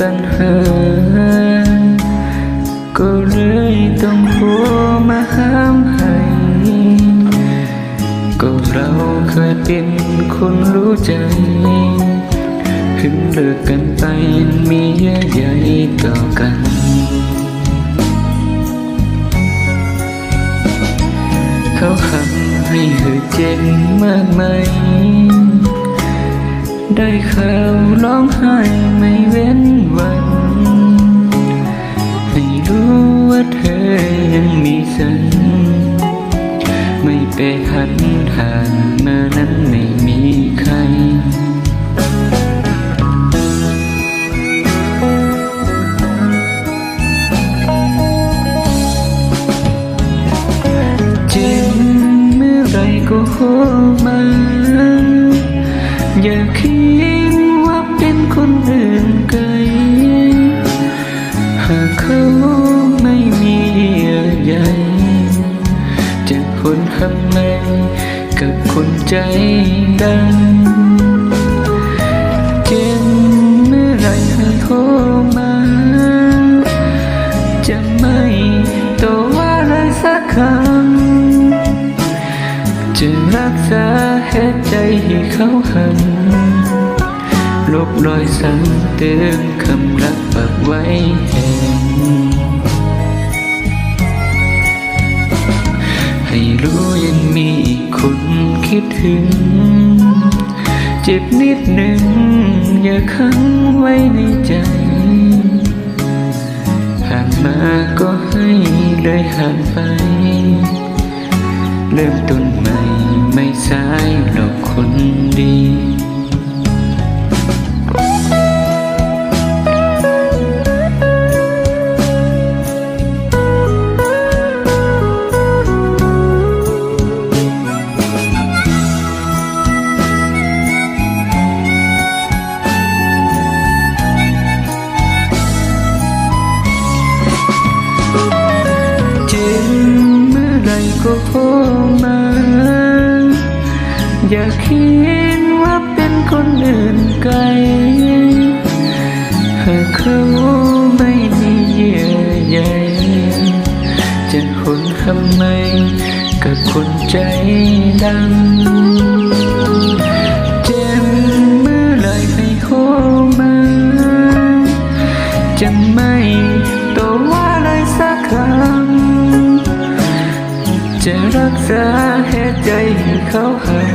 ตันหก็เลยต้องโผล่มาห้ามให้ก็เราเคยเป็นคนรู้ใจถึงเลิกกันไปมีเยอะใหญ่ต่อกันเขาทำให้เธอเจ็บมากไหม ได้ข่าร้องไห้ไม่เว้นวัน ให้รู้ว่าเธอยังมีฉัน ไม่ไปหันหางมานั้นไม่มีใครเจ็บเมื่อไรก็โหมา อย่าคิดว่าเป็นคนอื่นไกล หากเขาไม่มีเยื่อใยจะคนทำไมกับคนใจดำ จะรักษาเหตุใจให้เขาหัน ลบรอยซ้ำเตือนคำรักฝากไว้แห่งให้รู้ยังมีอีกคนคิดถึง เจ็บนิดหนึ่ง อย่าขังไว้ในใจผ่านมาก็ให้เลยห่างไป เริ่มต้นใหม่ไม่สายหรอกคนดี ก็โผล่มา อย่าคิดว่าเป็นคนอื่นไกล หากเขาไม่มีเยื่อใยจะคนทำไมกับคนใจดำ รักษาเหตุใจให้เขาหัน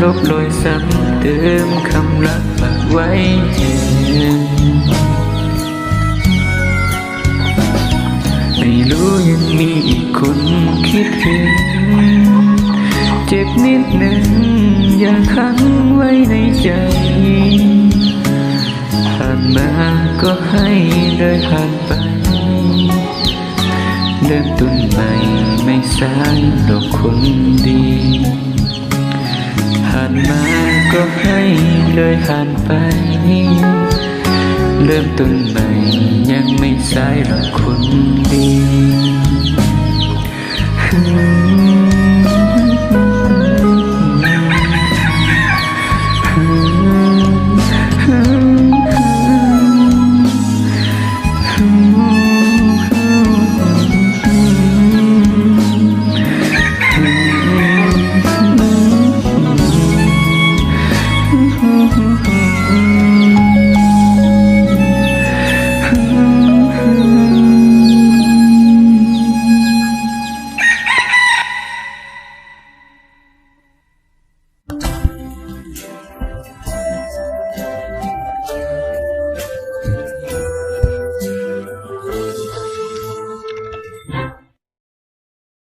ลบรอยซ้ำเติมคำรักฝากไว้แทนไม่รู้ยังมีอีกคนคิดถึงเจ็บนิดหนึ่งอย่าขังไว้ในใจผ่านมาก็ให้เลยผ่านไปเริ่มต้นใหม่ หลอกคนดี ผ่านมาก็ให้เลยผ่านไป เริ่มต้นใหม่ยังไม่สายหรอกคนดี